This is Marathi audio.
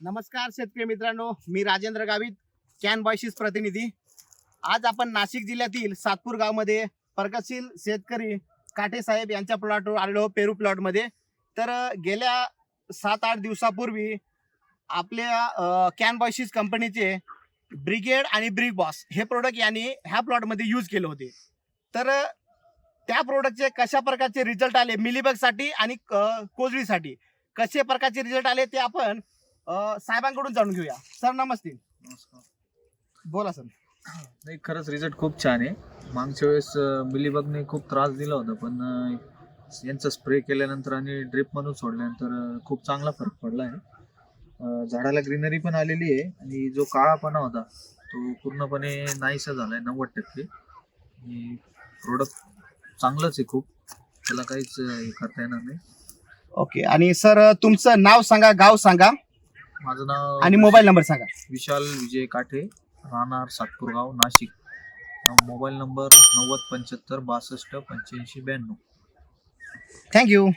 नमस्कार शेतकरी मित्रांनो मी राजेंद्र गावित कॅन बॉयशीस प्रतिनिधी. आज आपण नाशिक जिल्ह्यातील सातपूर गावमध्ये प्रगतशील शेतकरी काटे साहेब यांच्या प्लॉटवर आलेलो पेरू प्लॉटमध्ये तर गेल्या सात आठ दिवसापूर्वी आपल्या कॅन बॉयशीस कंपनीचे ब्रिगेड आणि ब्रिग बॉस हे प्रोडक्ट यांनी ह्या प्लॉटमध्ये यूज केले होते. तर त्या प्रोडक्टचे कशा प्रकारचे रिझल्ट आले? मिलीबगसाठी आणि कोजळीसाठी. कसे प्रकारचे रिझल्ट आले ते आपण साहेबांकडून जाणून घेऊया. सर नमस्ते. बोला सर. नाही खरंच रिझल्ट खूप छान आहे. मागच्या वेळेस मिलीबगने खूप त्रास दिला होता पण यांचा स्प्रे केल्यानंतर आणि ड्रिप म्हणून सोडल्यानंतर खूप चांगला फरक पडला आहे. झाडाला ग्रीनरी पण आलेली आहे आणि जो काळापणा होता तो पूर्णपणे नाहीसा झालाय नव्वद टक्के. आणि प्रोडक्ट चांगलंच आहे खूप. त्याला काहीच हे करता येणार नाही. ओके. आणि सर तुमचं नाव सांगा गाव सांगा. माझं नाव आणि मोबाईल नंबर सांगा. विशाल विजय काठे राहणार सातपूर गाव नाशिक मोबाईल नंबर नव्वद पंच्याहत्तर बासष्ट पंच्याऐंशी ब्याण्णव. थँक्यू